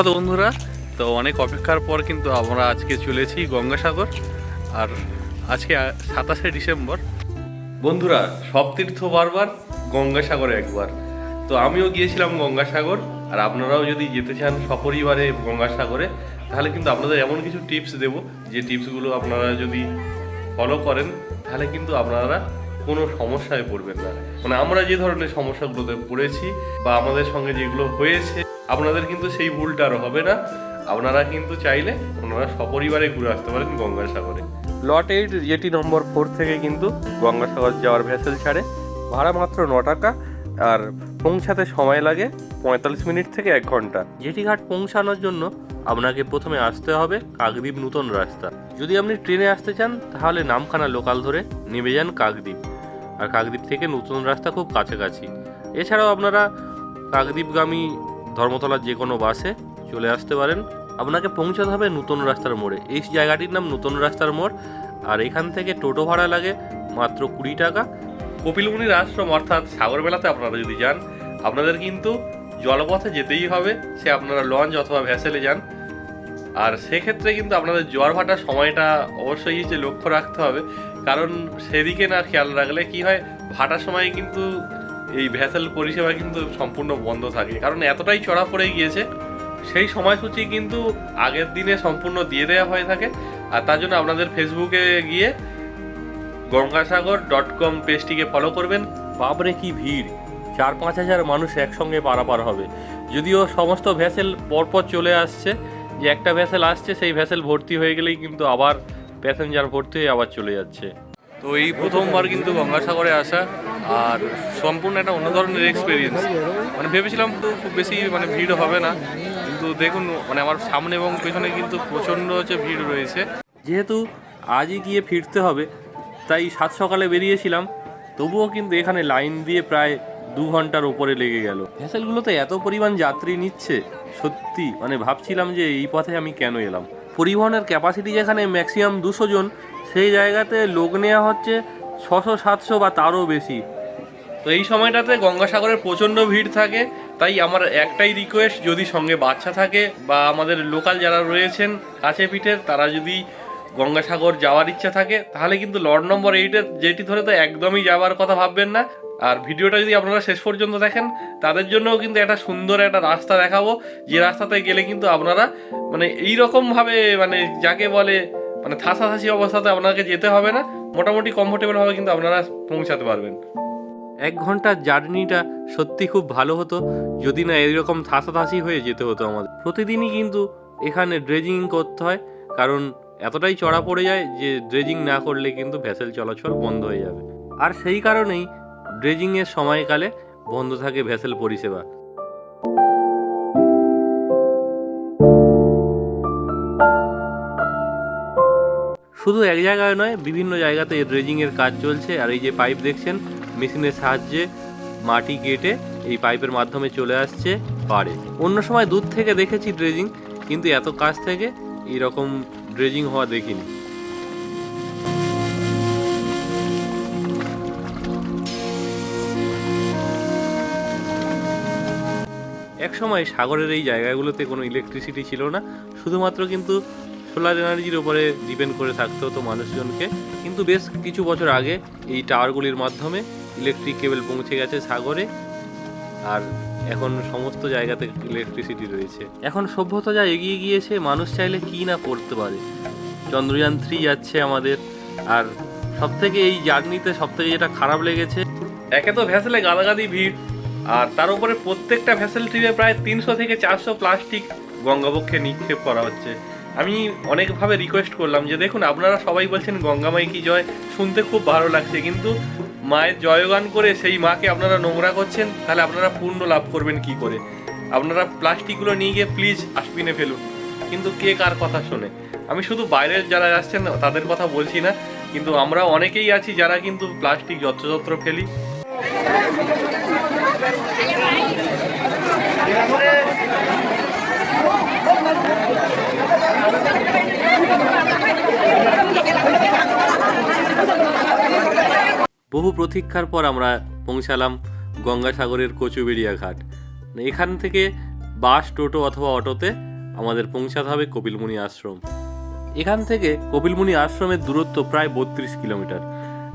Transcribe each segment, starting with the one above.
সুপ্রভাত বন্ধুরা। তো অনেক অপেক্ষার পর কিন্তু আমরা আজকে চলেছি গঙ্গাসাগর, আর আজকে সাতাশে ডিসেম্বর। বন্ধুরা, সব তীর্থ বারবার গঙ্গাসাগরে একবার। তো আমিও গিয়েছিলাম গঙ্গাসাগর, আর আপনারাও যদি যেতে চান সপরিবারে গঙ্গাসাগরে, তাহলে কিন্তু আপনাদের এমন কিছু টিপস দেব। যে টিপসগুলো আপনারা যদি ফলো করেন, তাহলে কিন্তু আপনারা কোনো সমস্যায় পড়বেন না। মানে আমরা যে ধরনের সমস্যাগুলোতে পড়েছি বা আমাদের সঙ্গে যেগুলো হয়েছে আপনাদের কিন্তু সেই ভুলটা আর হবে না। আপনারা কিন্তু চাইলে ওনারা সপরিবারে ঘুরে আসতে পারেন গঙ্গাসাগরে। লট এইট জেটি নম্বর ফোর থেকে কিন্তু গঙ্গাসাগর যাওয়ার ভেসেল ছাড়ে। ভাড়া মাত্র ন টাকা আর পৌঁছাতে সময় লাগে পঁয়তাল্লিশ মিনিট থেকে এক ঘণ্টা। জেটি ঘাট পৌঁছানোর জন্য আপনাকে প্রথমে আসতে হবে কাকদ্বীপ নতুন রাস্তা। যদি আপনি ট্রেনে আসতে চান, তাহলে নামখানা লোকাল ধরে নেমে যান কাকদ্বীপ। আর কাকদ্বীপ থেকে নতুন রাস্তা খুব কাছাকাছি। এছাড়াও আপনারা কাকদ্বীপগামী ধর্মতলার যে কোনো বাসে চলে আসতে পারেন। আপনাকে পৌঁছাতে হবে নতুন রাস্তার মোড়ে। এই জায়গাটির নাম নতুন রাস্তার মোড়। আর এখান থেকে টোটো ভাড়া লাগে মাত্র কুড়ি টাকা। কপিলমুনির আশ্রম অর্থাৎ সাগরবেলাতে আপনারা যদি যান, আপনাদের কিন্তু জলপথে যেতেই হবে। সে আপনারা লঞ্চ অথবা ভ্যাসেলে যান। আর সেক্ষেত্রে কিন্তু আপনাদের জোয়ার ভাটার সময়টা অবশ্যই যে লক্ষ্য রাখতে হবে। কারণ সেদিকে না খেয়াল রাখলে কি হয়, ভাটার সময় কিন্তু এই ভ্যাসেল পরিষেবা কিন্তু সম্পূর্ণ বন্ধ থাকে। কারণ এতটাই চড়া পড়ে গিয়েছে, সেই সময়সূচি কিন্তু আগের দিনে সম্পূর্ণ দিয়ে দেওয়া হয়ে থাকে। আর তার জন্য আপনাদের ফেসবুকে গিয়ে গঙ্গাসাগর ডট কম পেজটিকে ফলো করবেন। বাবরে কি ভিড়! চার পাঁচ হাজার মানুষ একসঙ্গে পারাপার হবে। যদিও সমস্ত ভ্যাসেল পরপর চলে আসছে যে একটা ভ্যাসেল আসছে, সেই ভ্যাসেল ভর্তি হয়ে গেলেই কিন্তু আবার প্যাসেঞ্জার ভর্তি হয়ে আবার চলে যাচ্ছে। তো এই প্রথমবার কিন্তু গঙ্গাসাগরে আসা আর সম্পূর্ণ একটা অন্য ধরনের এক্সপিরিয়েন্স মানে ভেবেছিলাম তো খুব বেশি মানে ভিড় হবে না, কিন্তু দেখুন মানে আমার সামনে এবং পেছনে কিন্তু প্রচণ্ড হচ্ছে ভিড় রয়েছে। যেহেতু আজই গিয়ে ফিরতে হবে, তাই সাত সকালে বেরিয়েছিলাম, তবুও কিন্তু এখানে লাইন দিয়ে প্রায় দু ঘণ্টার উপরে লেগে গেল। ভ্যাসেলগুলোতে এত পরিমাণ যাত্রী নিচ্ছে, সত্যি মানে ভাবছিলাম যে এই পথে আমি কেন এলাম। পরিবহনের ক্যাপাসিটি যেখানে ম্যাক্সিমাম দুশো জন, সেই জায়গাতে লোক নেওয়া হচ্ছে ছশো, সাতশো বা তারও বেশি। তো এই সময়টাতে গঙ্গাসাগরের প্রচণ্ড ভিড় থাকে, তাই আমার একটাই রিকোয়েস্ট যদি সঙ্গে বাচ্চা থাকে বা আমাদের লোকাল যারা রয়েছেন কাছে পিঠের তারা যদি গঙ্গাসাগর যাওয়ার ইচ্ছা থাকে, তাহলে কিন্তু লর্ড নম্বর এইটের যেটি ধরে তো একদমই যাওয়ার কথা ভাববেন না আর ভিডিওটা যদি আপনারা শেষ পর্যন্ত দেখেন, তাদের জন্যও কিন্তু একটা সুন্দর একটা রাস্তা দেখাবো। যে রাস্তাতে গেলে কিন্তু আপনারা মানে এই ভাবে মানে যাকে বলে মানে থাসাথাসি অবস্থাতে আপনাকে যেতে হবে না, মোটামুটি কমফোর্টেবলভাবে কিন্তু আপনারা পৌঁছাতে পারবেন। এক ঘণ্টার জার্নিটা সত্যি খুব ভালো হতো, যদি না এরকম থাসাথাসি হয়ে যেতে হতো আমাদের। প্রতিদিনই কিন্তু এখানে ড্রেজিং করতে হয়, কারণ এতটাই চড়া পড়ে যায় যে ড্রেজিং না করলে কিন্তু ভ্যাসেল চলাচল বন্ধ হয়ে যাবে। আর সেই কারণেই ড্রেজিংয়ের সময়কালে বন্ধ থাকে ভ্যাসেল পরিষেবা। শুধু এক জায়গায় নয়, বিভিন্ন জায়গাতে ড্রেজিংয়ের কাজ চলছে। আর এই যে পাইপ দেখছেন, মেশিনের সাহায্যে মাটি কেটে এই পাইপের মাধ্যমে চলে আসছে পারে অন্য সময় দূর থেকে দেখেছি ড্রেজিং, কিন্তু এত কাছ থেকে এইরকম ড্রেজিং হওয়া দেখিনি। এক সময় সাগরের এই জায়গাগুলোতে কোনো ইলেকট্রিসিটি ছিল না। শুধুমাত্র কিন্তু সোলার এনার্জির উপরে ডিপেন্ড করে থাকতে হতো মানুষজনকে। কিন্তু বেশ কিছু বছর আগে এই টাওয়ারগুলির মাধ্যমে ইলেকট্রিক কেবল পৌঁছে গেছে সাগরে। আর এখন সমস্ত জায়গাতে ইলেকট্রিসিটি রয়েছে। এখন সভ্যতা যা এগিয়ে গিয়েছে, মানুষ চাইলে কি না করতে পারে। চন্দ্রযান থ্রি যাচ্ছে আমাদের। আর সব থেকে এই জার্নিতে সব থেকে যেটা খারাপ লেগেছে, একে তো ভ্যাসেলে গাদাগাদি ভিড়। আর তার উপরে প্রত্যেকটা ভ্যাসেল ট্রিপে প্রায় তিনশো থেকে চারশো প্লাস্টিক গঙ্গাবক্ষে নিক্ষেপ করা হচ্ছে। আমি অনেকভাবে রিকোয়েস্ট করলাম যে, দেখুন, আপনারা সবাই বলছেন গঙ্গামাই কি জয়? শুনতে খুব ভালো লাগছে, কিন্তু মায়ের জয়গান করে সেই মাকে আপনারা নোংরা করছেন, তাহলে আপনারা পূর্ণ লাভ করবেন কি করে? আপনারা প্লাস্টিকগুলো নিয়ে গিয়ে প্লিজ ডাস্টবিনে ফেলুন। কিন্তু কে কার কথা শোনে? আমি শুধু বাইরের যারা আসছেন, তাদের কথা বলছি না, কিন্তু আমরা অনেকেই আছি যারা কিন্তু প্লাস্টিক যত্রযত্র ফেলি। বহু প্রতীক্ষার পর আমরা পৌঁছালাম গঙ্গাসাগরের কচুবেড়িয়া ঘাট। এখান থেকে বাস, টোটো অথবা অটোতে আমাদের পৌঁছাতে হবে কপিলমুনি আশ্রম। এখান থেকে কপিলমুনি আশ্রমের দূরত্ব প্রায় বত্রিশ কিলোমিটার।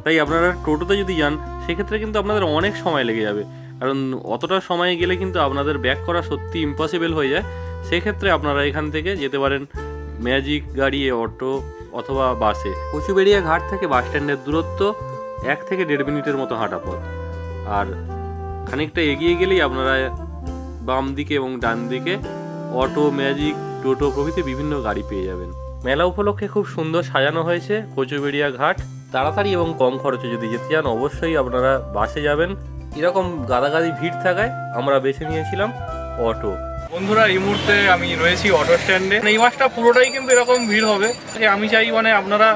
তাই আপনারা টোটোতে যদি যান, সেক্ষেত্রে কিন্তু আপনাদের অনেক সময় লেগে যাবে। কারণ অতটা সময় গেলে কিন্তু আপনাদের ব্যাক করা সত্যি ইম্পসিবল হয়ে যায়। সেক্ষেত্রে আপনারা এখান থেকে যেতে পারেন ম্যাজিক গাড়ি অটো অথবা বাসে কচুবেড়িয়া ঘাট থেকে বাস স্ট্যান্ডের দূরত্ব এক থেকে দেড় মিনিটের মতো হাঁটা পথ। আর খানিকটা এগিয়ে গেলেই আপনারা বাম দিকে এবং ডান দিকে অটো ম্যাজিক টোটো প্রভৃতি বিভিন্ন গাড়ি পেয়ে যাবেন। মেলা উপলক্ষে খুব সুন্দর সাজানো হয়েছে কচুবেড়িয়া ঘাট। তাড়াতাড়ি এবং কম খরচে যদি যেতে চান, অবশ্যই আপনারা বাসে যাবেন। এরকম গাদাগাদি ভিড় থাকায় আমরা বেছে নিয়েছিলাম অটো। বন্ধুরা, এই মুহূর্তে আমি রয়েছি অটো স্ট্যান্ডে। এই মাসটা পুরোটাই কিন্তু এরকম ভিড় হবে। আমি চাই মানে আপনারা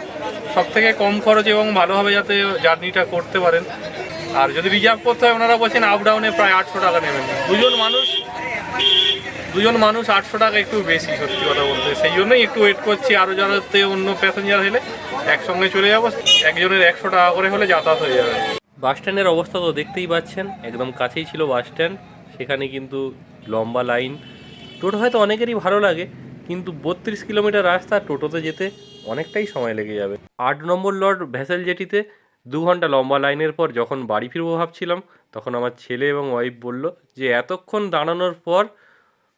সব থেকে কম খরচ এবং ভালোভাবে যাতে জার্নিটা করতে পারেন। আর যদি রিজার্ভ করতে হয়, ওনারা বলছেন আপ ডাউনে প্রায় আটশো টাকা নেবেন। দুজন মানুষ দুজন মানুষ আটশো টাকা একটু বেশি, সত্যি কথা বলতে। সেই জন্যই একটু ওয়েট করছি। আরও যাতে অন্য প্যাসেঞ্জার হলে একসঙ্গে চলে যাব। একজনের একশো টাকা করে হলে যাতায়াত হয়ে যাবে। বাস স্ট্যান্ডের অবস্থা তো দেখতেই পাচ্ছেন, একদম কাছেই ছিল বাস স্ট্যান্ড, সেখানে কিন্তু লম্বা লাইন। টোটো হয়তো অনেকেরই ভালো লাগে, কিন্তু বত্রিশ কিলোমিটার রাস্তা টোটোতে যেতে অনেকটাই সময় লেগে যাবে। আট নম্বর লর্ড ভ্যাসেল জেটিতে দু ঘণ্টা লম্বা লাইনের পর যখন বাড়ি ফিরবো ভাবছিলাম, তখন আমার ছেলে এবং ওয়াইফ বলল যে, এতক্ষণ দাঁড়ানোর পর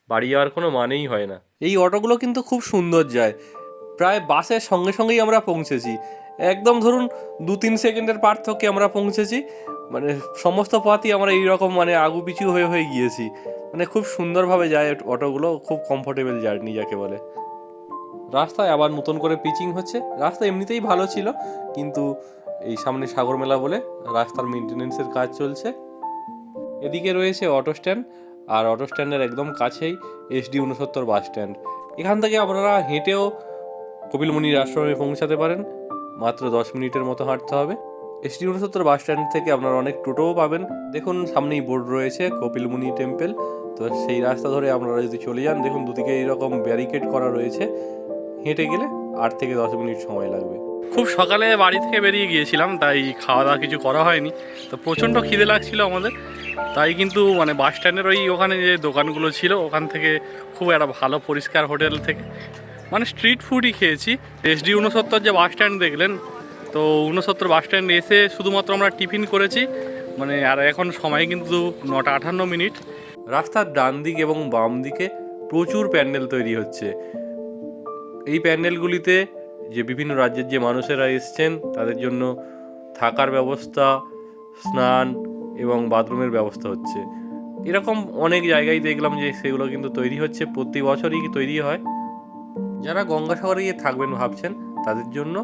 বাড়ি যাওয়ার কোনো মানেই হয় না। এই অটোগুলো কিন্তু খুব সুন্দর যায়। প্রায় বাসের সঙ্গে সঙ্গেই আমরা পৌঁছেছি। একদম ধরুন দু তিন সেকেন্ডের পার্থক্যে আমরা পৌঁছেছি। মানে সমস্ত পথই আমরা এইরকম মানে আগু পিছু হয়ে হয়ে গিয়েছি। মানে খুব সুন্দরভাবে যায় অটোগুলো, খুব কমফোর্টেবল জার্নি যাকে বলে। রাস্তায় আবার নতুন করে পিচিং হচ্ছে। রাস্তা এমনিতেই ভালো ছিল, কিন্তু এই সামনে সাগর মেলা বলে রাস্তার মেনটেনেন্সের কাজ চলছে। এদিকে রয়েছে অটো স্ট্যান্ড আর অটো স্ট্যান্ডের একদম কাছেই এসডি উনসত্তর বাস স্ট্যান্ড এখান থেকে আপনারা হেঁটেও কপিলমুনির আশ্রমে পৌঁছাতে পারেন। মাত্র দশ মিনিটের মতো হাঁটতে হবে। এসডি উনসত্তর বাস স্ট্যান্ড থেকে আপনারা অনেক টোটোও পাবেন। দেখুন, সামনেই বোর্ড রয়েছে, কপিলমুনি টেম্পল। তো সেই রাস্তা ধরে আপনারা যদি চলে যান, দেখুন দুদিকে এইরকম ব্যারিকেড করা রয়েছে। হেঁটে গেলে আট থেকে দশ মিনিট সময় লাগবে। খুব সকালে বাড়ি থেকে বেরিয়ে গিয়েছিলাম, তাই খাওয়া দাওয়া কিছু করা হয়নি। তো প্রচণ্ড খিদে লাগছিল আমাদের। তাই কিন্তু মানে বাস স্ট্যান্ডের ওই ওখানে যে দোকানগুলো ছিল, ওখান থেকে খুব একটা ভালো পরিষ্কার হোটেল থেকে মানে স্ট্রিট ফুডই খেয়েছি। এসডি উনসত্তর যে বাস স্ট্যান্ড দেখলেন, তো উনসত্তর বাস স্ট্যান্ড এসে শুধুমাত্র আমরা টিফিন করেছি। মানে আর এখন সময় কিন্তু নটা আটান্ন মিনিট। রাস্তার ডান দিক এবং বাম দিকে প্রচুর প্যান্ডেল তৈরি হচ্ছে। এই প্যান্ডেলগুলিতে যে বিভিন্ন রাজ্যের যে মানুষেরা এসছেন, তাদের জন্য থাকার ব্যবস্থা, স্নান এবং বাথরুমের ব্যবস্থা হচ্ছে। এরকম অনেক জায়গায় দেখলাম যে সেগুলো কিন্তু তৈরি হচ্ছে। প্রতি বছরই তৈরি হয়? যারা গঙ্গাসাগরে গিয়ে থাকবেন ভাবছেন, তাদের জন্য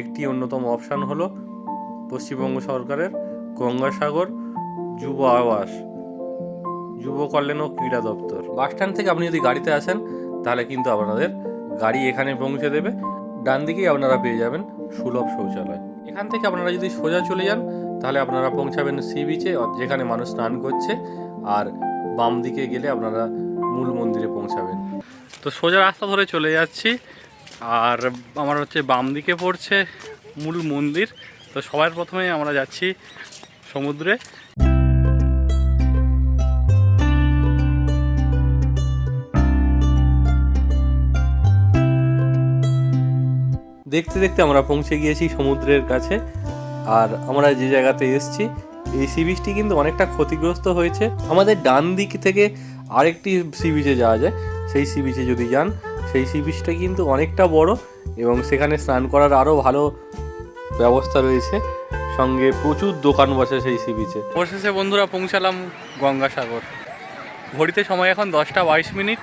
একটি অন্যতম অপশান হলো পশ্চিমবঙ্গ সরকারের গঙ্গাসাগর যুব আবাস, যুব কল্যাণ ও ক্রীড়া দপ্তর। বাস স্ট্যান্ড থেকে আপনি যদি গাড়িতে আসেন, তাহলে কিন্তু আপনাদের গাড়ি এখানে পৌঁছে দেবে। ডান দিকেই আপনারা পেয়ে যাবেন সুলভ শৌচালয়। এখান থেকে আপনারা যদি সোজা চলে যান, তাহলে আপনারা পৌঁছাবেন সি বিচে যেখানে মানুষ স্নান করছে, আর বাম দিকে গেলে আপনারা মূল মন্দিরে পৌঁছাবেন। তো সোজা রাস্তা ধরে চলে যাচ্ছি। আর আমার হচ্ছে বাম দিকে পড়ছে মূল মন্দির। তো সবার প্রথমে আমরা যাচ্ছি সমুদ্রে। দেখতে দেখতে আমরা পৌঁছে গিয়েছি সমুদ্রের কাছে। আর আমরা যে জায়গাতে এসেছি, এই সি বিচটি কিন্তু অনেকটা ক্ষতিগ্রস্ত হয়েছে। আমাদের ডান দিক থেকে আরেকটি সি বিচে যাওয়া যায়। সেই সি বিচে যদি যান সেই সি বিচটা কিন্তু অনেকটা বড় এবং সেখানে স্নান করার আরও ভালো ব্যবস্থা রয়েছে। সঙ্গে প্রচুর দোকান বসে সেই সি বিচে। অবশেষে বন্ধুরা পৌঁছালাম গঙ্গাসাগর। ঘড়িতে সময় এখন দশটা বাইশ মিনিট।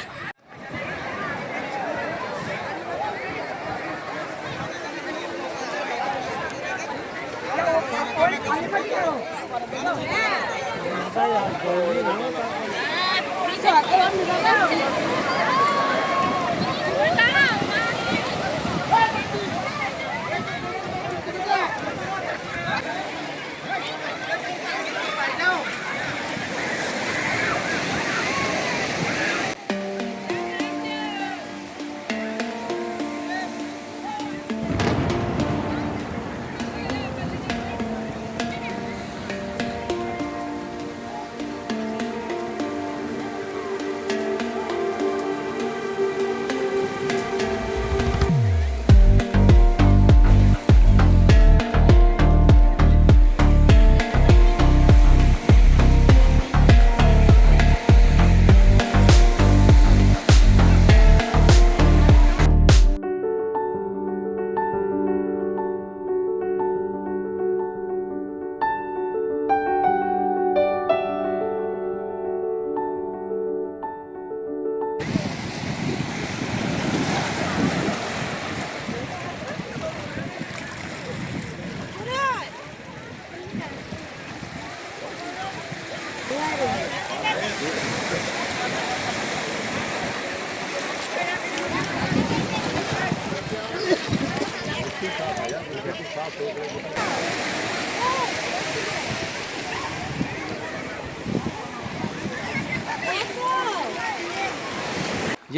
হ্যাঁ,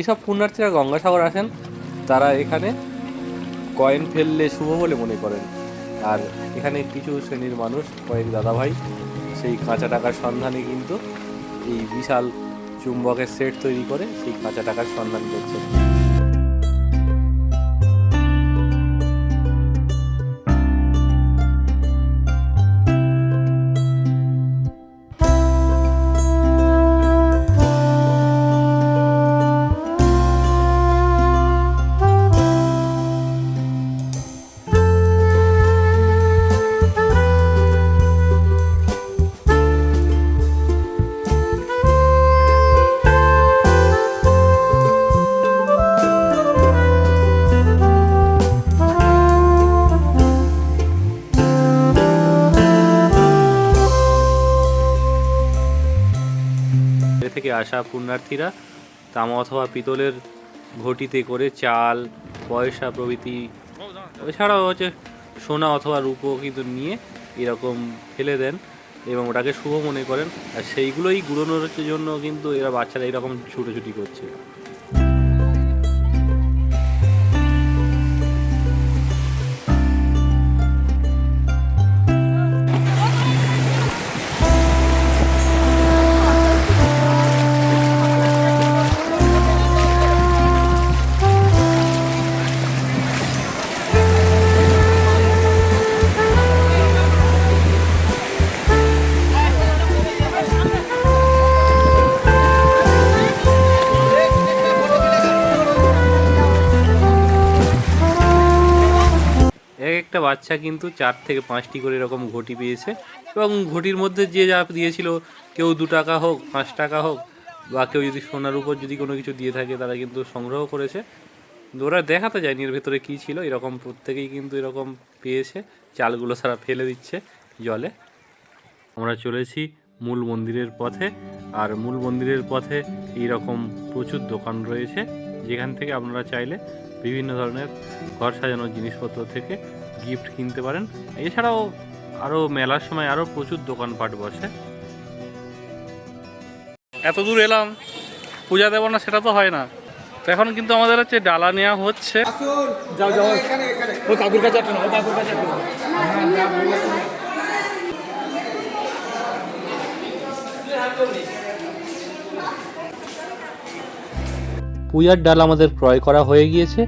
যেসব পুণ্যার্থীরা গঙ্গাসাগর আসেন, তারা এখানে কয়েন ফেললে শুভ বলে মনে করেন। আর এখানে কিছু শ্রেণির মানুষ, কয়েক দাদাভাই, সেই কাঁচা টাকার সন্ধানে কিন্তু এই বিশাল চুম্বকের সেট তৈরি করে সেই কাঁচা টাকার সন্ধান করছে আসা পুণ্যার্থীরা, তামা অথবা পিতলের ঘটিতে করে চাল, পয়সা, প্রভৃতি, এছাড়াও হচ্ছে সোনা অথবা রূপো কিন্তু নিয়ে এরকম ফেলে দেন এবং ওটাকে শুভ মনে করেন। আর সেইগুলোই গুড়োনোর জন্য কিন্তু এরা বাচ্চারা এরকম ছুটোছুটি করছে। বাচ্চা কিন্তু চার থেকে পাঁচটি করে এরকম ঘটি পেয়েছে। এবং ঘটির মধ্যে যে যা দিয়েছিল, কেউ দু টাকা হোক, পাঁচ টাকা হোক, বা কেউ যদি সোনার উপর যদি কোনো কিছু দিয়ে থাকে, তারা কিন্তু সংগ্রহ করেছে। ওরা দেখাতে যায়নি এর ভেতরে কী ছিল, এরকম প্রত্যেকেই কিন্তু এরকম পেয়েছে। চালগুলো সারা ফেলে দিচ্ছে জলে। আমরা চলেছি মূল মন্দিরের পথে। আর মূল মন্দিরের পথে এইরকম প্রচুর দোকান রয়েছে, যেখান থেকে আপনারা চাইলে বিভিন্ন ধরনের ঘর সাজানোর জিনিসপত্র থেকে গিফট কিনতে পারেন। এছাড়াও আরও মেলার সময় আরও প্রচুর দোকানপাট বসে। এত দূর এলাম পূজা দেবো না সেটা তো হয় না। তো এখন কিন্তু আমাদের হচ্ছে ডালা নেওয়া হচ্ছে। যাও যাও। ওই কাকুর কাছে একটা কাকুর কাছে পূজার ডাল আমাদের ক্রয় করা হয়ে গিয়েছে।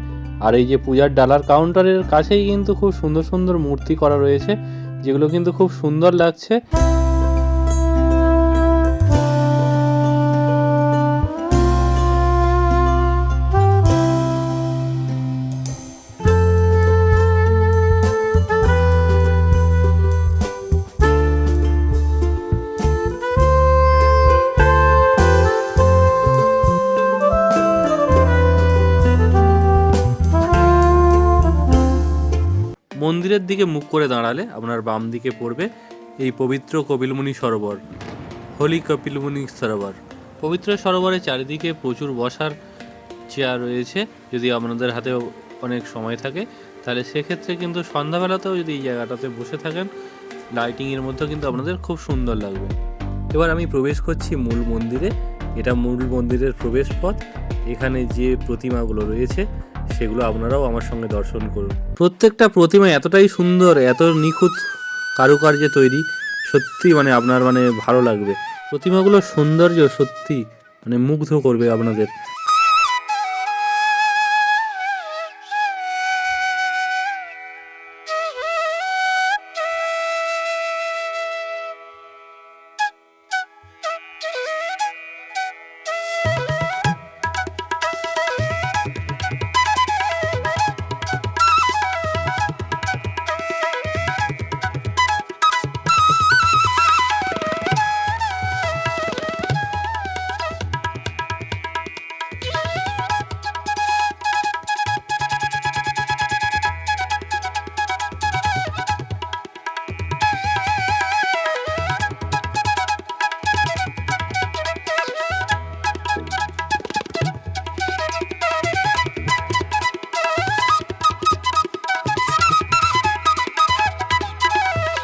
আর এই যে পূজার ডালার কাউন্টারের কাছেই কিন্তু খুব সুন্দর সুন্দর মূর্তি করা রয়েছে, যেগুলো কিন্তু খুব সুন্দর লাগছে। মন্দিরের দিকে মুখ করে দাঁড়ালে আপনার বাম দিকে পড়বে এই পবিত্র কপিলমুনি সরোবর, হোলি কপিলমুনি সরোবর। পবিত্র সরোবরের চারিদিকে প্রচুর বসার চেয়ার রয়েছে, যদি আপনাদের হাতে অনেক সময় থাকে, তাহলে সেক্ষেত্রে কিন্তু সন্ধ্যাবেলাতেও যদি এই জায়গাটাতে বসে থাকেন, লাইটিংয়ের মধ্যেও কিন্তু আপনাদের খুব সুন্দর লাগবে। এবার আমি প্রবেশ করছি মূল মন্দিরে, এটা মূল মন্দিরের প্রবেশ পথ। এখানে যে প্রতিমাগুলো রয়েছে সেগুলো আপনারাও আমার সঙ্গে দর্শন করুন। প্রত্যেকটা প্রতিমা এতটাই সুন্দর, এত নিখুঁত কারুকার্যে তৈরি, সত্যি মানে আপনার মানে ভালো লাগবে। প্রতিমাগুলোর সৌন্দর্য সত্যি মানে মুগ্ধ করবে আপনাদের।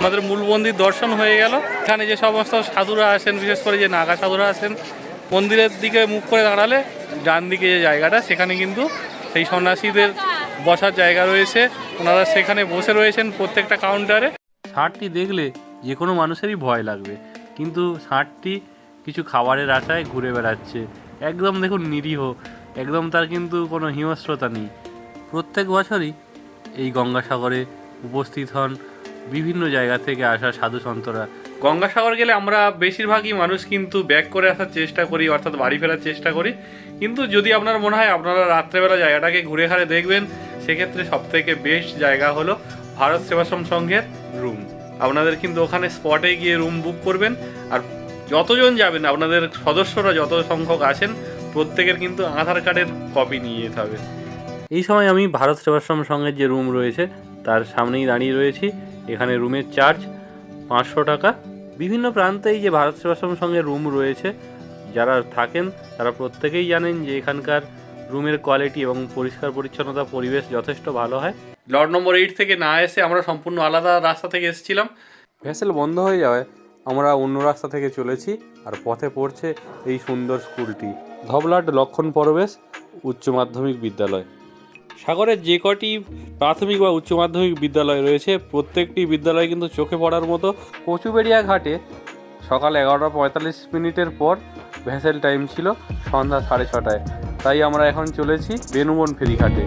আমাদের মূল মন্দির দর্শন হয়ে গেল। এখানে যে সমস্ত সাধুরা আসেন, বিশেষ করে যে নাগা সাধুরা আসেন, মন্দিরের দিকে মুখ করে দাঁড়ালে ডান দিকে যে জায়গাটা, সেখানে কিন্তু সেই সন্ন্যাসীদের বসার জায়গা রয়েছে। ওনারা সেখানে বসে রয়েছেন প্রত্যেকটা কাউন্টারে ষাঁড়টি দেখলে যে কোনো মানুষেরই ভয় লাগবে, কিন্তু ষাঁড়টি কিছু খাবারের আশায় ঘুরে বেড়াচ্ছে। একদম দেখুন নিরীহ, একদম তার কিন্তু কোনো হিংস্রতা নেই। প্রত্যেক বছরই এই গঙ্গাসাগরে উপস্থিত হন বিভিন্ন জায়গা থেকে আসা সাধু সন্তরা। গঙ্গাসাগর গেলে আমরা বেশিরভাগই মানুষ কিন্তু ব্যাক করে আসার চেষ্টা করি, অর্থাৎ বাড়ি ফেরার চেষ্টা করি। কিন্তু যদি আপনার মনে হয় আপনারা রাত্রেবেলা জায়গাটাকে ঘুরে ঘাড়ে দেখবেন, সেক্ষেত্রে সবথেকে বেস্ট জায়গা হলো ভারত সেবাশ্রম সংঘের রুম আপনাদের কিন্তু ওখানে স্পটে গিয়ে রুম বুক করবেন, আর যতজন যাবেন, আপনাদের সদস্যরা যত সংখ্যক আছেন, প্রত্যেকের কিন্তু আধার কার্ডের কপি নিয়ে যেতে হবে। এই সময় আমি ভারত সেবাশ্রম সংঘের যে রুম রয়েছে, তার সামনেই দাঁড়িয়ে রয়েছি। এখানে রুমের চার্জ পাঁচশো টাকা। বিভিন্ন প্রান্তেই যে ভারত সেবাশ্রম সঙ্গে রুম রয়েছে যারা থাকেন তারা প্রত্যেকেই জানেন যে এখানকার রুমের কোয়ালিটি এবং পরিষ্কার পরিচ্ছন্নতা পরিবেশ যথেষ্ট ভালো হয়। লট নম্বর এইট থেকে না এসে আমরা সম্পূর্ণ আলাদা রাস্তা থেকে এসেছিলাম। ভেসেল বন্ধ হয়ে যাওয়ায় আমরা অন্য রাস্তা থেকে চলেছি আর পথে পড়ছে এই সুন্দর স্কুলটি। ধবলাট লক্ষণ পরবেশ উচ্চ মাধ্যমিক বিদ্যালয়। সাগরের যে কটি প্রাথমিক বা উচ্চ মাধ্যমিক বিদ্যালয় রয়েছে, প্রত্যেকটি বিদ্যালয় কিন্তু চোখে পড়ার মতো। কচুবেড়িয়া ঘাটে সকাল এগারোটা পঁয়তাল্লিশ মিনিটের পর ভেসেল টাইম ছিল সন্ধ্যা সাড়ে ছটায়। তাই আমরা এখন চলেছি বেনুবন ফেরিঘাটে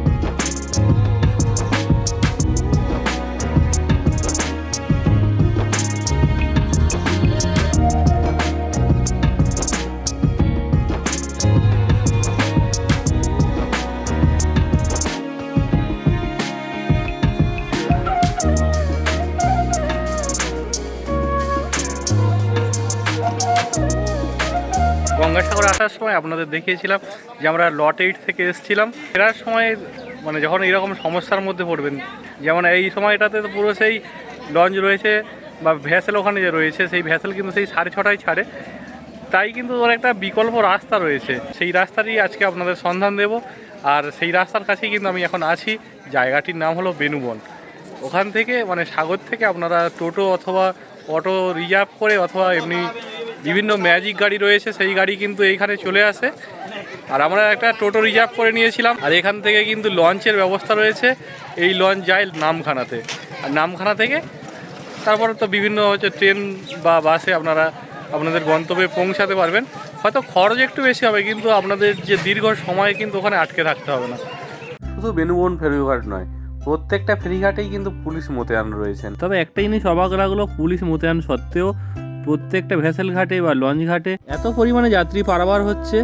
গঙ্গাসাগর আসার সময় আপনাদের দেখিয়েছিলাম যে আমরা লট এইট থেকে এসেছিলাম। ফেরার সময় মানে যখন এরকম সমস্যার মধ্যে পড়বেন, যেমন এই সময়টাতে তো পুরো সেই লঞ্চ রয়েছে বা ভ্যাসেল ওখানে যে রয়েছে, সেই ভ্যাসেল কিন্তু সেই সাড়ে ছটায় ছাড়ে। তাই কিন্তু ওর একটা বিকল্প রাস্তা রয়েছে। সেই রাস্তারই আজকে আপনাদের সন্ধান দেব। আর সেই রাস্তার কাছেই কিন্তু আমি এখন আছি। জায়গাটির নাম হলো বেনুবন। ওখান থেকে মানে সাগর থেকে আপনারা টোটো অথবা অটো রিজার্ভ করে অথবা এমনি বিভিন্ন ম্যাজিক গাড়ি রয়েছে সেই গাড়ি কিন্তু এইখানে চলে আসে। আর আমরা একটা টোটো রিজার্ভ করে নিয়েছিলাম আর এখান থেকে কিন্তু লঞ্চের ব্যবস্থা রয়েছে এই লঞ্চ যায় নামখানাতে। আর নামখানা থেকে তারপরে তো বিভিন্ন হচ্ছে ট্রেন বা বাসে আপনারা আপনাদের গন্তব্যে পৌঁছাতে পারবেন। হয়তো খরচ একটু বেশি হবে কিন্তু আপনাদের যে দীর্ঘ সময় কিন্তু ওখানে আটকে থাকতে হবে না। শুধু বেনুবন ফেরিঘাট নয় প্রত্যেকটা ফেরিঘাটেই কিন্তু পুলিশ মোতায়েন রয়েছেন। তবে একটা জিনিস অবাক লাগল পুলিশ মোতায়েন সত্ত্বেও প্রত্যেকটা ভেসেল ঘাটে বা লঞ্চ ঘাটে এত পরিমাণে যাত্রী পারাবার হচ্ছে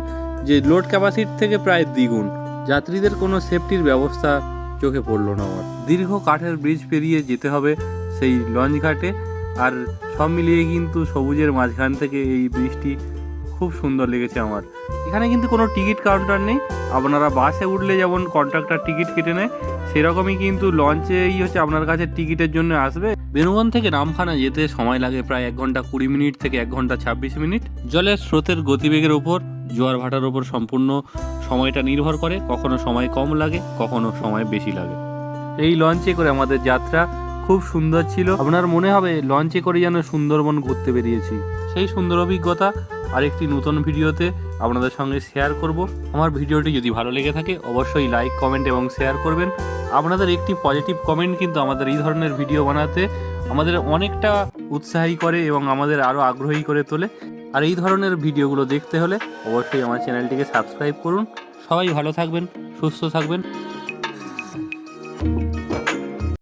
যে লোড ক্যাপাসিটি থেকে প্রায় দ্বিগুণ। যাত্রীদের কোনো সেফটির ব্যবস্থা চোখে পড়ল না আমার। দীর্ঘ কাঠের ব্রিজ পেরিয়ে যেতে হবে সেই লঞ্চ ঘাটে আর সব মিলিয়ে কিন্তু সবুজের মাঝখান থেকে এই ব্রিজটি খুব সুন্দর লেগেছে আমার। এখানে কিন্তু কোনো টিকিট কাউন্টার নেই। আপনারা বাসে উঠলে যেমন কন্ট্রাক্টর টিকিট কেটে নেয় সেরকমই কিন্তু লঞ্চেই হচ্ছে আপনার কাছে টিকিটের জন্য আসবে। বেনুবন থেকে রামখানা যেতে সময় লাগে প্রায় এক ঘণ্টা কুড়ি মিনিট থেকে এক ঘণ্টা ছাব্বিশ মিনিট। জলের স্রোতের গতিবেগের উপর জোয়ার ভাটার উপর সম্পূর্ণ সময়টা নির্ভর করে কখনো সময় কম লাগে কখনো সময় বেশি লাগে। এই লঞ্চে করে আমাদের যাত্রা খুব সুন্দর ছিল। আপনার মনে হবে লঞ্চে করে যেন সুন্দরবন ঘুরতে বেরিয়েছি। সেই সুন্দর অভিজ্ঞতা আরেকটি নতুন ভিডিওতে আপনাদের সঙ্গে শেয়ার করব। আমার ভিডিওটি যদি ভালো লেগে থাকে, অবশ্যই লাইক কমেন্ট এবং শেয়ার করবেন। আপনাদের একটি পজিটিভ কমেন্ট কিন্তু আমাদের এই ধরনের ভিডিও বানাতে আমাদের অনেকটা উৎসাহী করে এবং আমাদের আরও আগ্রহী করে তোলে। আর এই ধরনের ভিডিওগুলো দেখতে হলে অবশ্যই আমার চ্যানেলটিকে সাবস্ক্রাইব করুন। সবাই ভালো থাকবেন, সুস্থ থাকবেন।